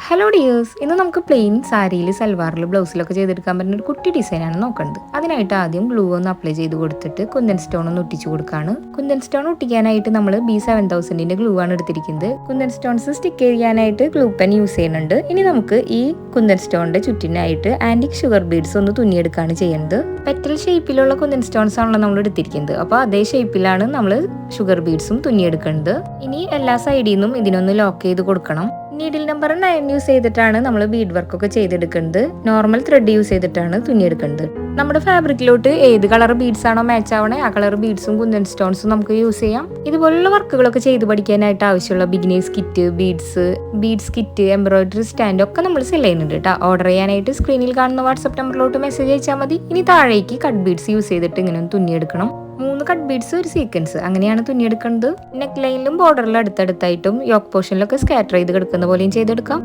Hello dears ഇന്ന് നമുക്ക് plain സാരിയിൽ സൽവാറിൽ ബ്ലൗസിലൊക്കെ ചെയ്തെടുക്കാൻ പറ്റുന്ന ഒരു കുട്ടി ഡിസൈനാണ് നോക്കേണ്ടത്. അതിനായിട്ട് ആദ്യം ഗ്ലൂ ഒന്ന് അപ്ലൈ ചെയ്ത് കൊടുത്തിട്ട് കുന്തൻ സ്റ്റോൺ ഒന്ന് ഒട്ടിച്ചു കൊടുക്കുകയാണ് കുന്തൻ സ്റ്റോൺ ഒട്ടിക്കാനായിട്ട് നമ്മൾ ബി സെവൻ തൗസൻഡിന്റെ ഗ്ലൂ ആണ് എടുത്തിരിക്കുന്നത്. കുന്തൻ സ്റ്റോൺസ് സ്റ്റിക്ക് ചെയ്യാനായിട്ട് ഗ്ലൂ പെൻ യൂസ് ചെയ്യുന്നുണ്ട്. ഇനി നമുക്ക് ഈ കുന്തൻ സ്റ്റോണിന്റെ ചുറ്റിനായിട്ട് ആന്റിക് ഷുഗർ ബീഡ്സ് ഒന്ന് തുന്നിയെടുക്കുകയാണ് ചെയ്യുന്നത് പെറ്റൽ ഷേപ്പിലുള്ള കുന്തൻ സ്റ്റോൺസ് ആണല്ലോ നമ്മൾ എടുത്തിരിക്കുന്നത്. അപ്പോൾ അതേ ഷേപ്പിലാണ് നമ്മൾ ഷുഗർ ബീഡ്സും തുന്നിയെടുക്കേണ്ടത്. ഇനി എല്ലാ സൈഡിൽ നിന്നും ഇതിനൊന്ന് ലോക്ക് ചെയ്ത് കൊടുക്കണം. നീഡിൽ നമ്പർ നയൻ യൂസ് ചെയ്തിട്ടാണ് നമ്മൾ ബീഡ് വർക്ക് ഒക്കെ ചെയ്തെടുക്കുന്നത്. നോർമൽ ത്രെഡ് യൂസ് ചെയ്തിട്ടാണ് തുന്നിയെടുക്കുന്നത്. നമ്മുടെ ഫാബ്രിക്കിലോട്ട് ഏത് കളർ ബീഡ്സ് ആണോ മാച്ച് ആവണേ ആ കളർ ബീഡ്സും കുന്തൻ സ്റ്റോൺസും നമുക്ക് യൂസ് ചെയ്യാം. ഇതുപോലുള്ള വർക്കുകളൊക്കെ ചെയ്ത് പഠിക്കാനായിട്ട് ആവശ്യമുള്ള beginners kit beads beads kit embroidery stand ഒക്കെ നമ്മൾ സെൽ ചെയ്യുന്നുണ്ട് കേട്ടോ ഓർഡർ ചെയ്യാനായിട്ട് സ്ക്രീനിൽ കാണുന്ന വാട്സ്ആപ്പ് നമ്പറിലോട്ട് മെസ്സേജ് അയച്ചാൽ മതി. ഇനി താഴേക്ക് കട്ട് ബീഡ്സ് യൂസ് ചെയ്തിട്ട് ഇങ്ങനെ തുന്നിയെടുക്കണം. മൂന്ന് കട്ട് ബീഡ്സ് ഒരു സീക്വൻസ് അങ്ങനെയാണ് തുന്നിയെടുക്കുന്നത് നെക്ക് ലൈനിലും ബോർഡറിലും അടുത്തടുത്തായിട്ടും യോക്ക് പോർഷനിലൊക്കെ സ്കാറ്റർ ചെയ്ത് കിടക്കുന്ന പോലെയും ചെയ്തെടുക്കാം.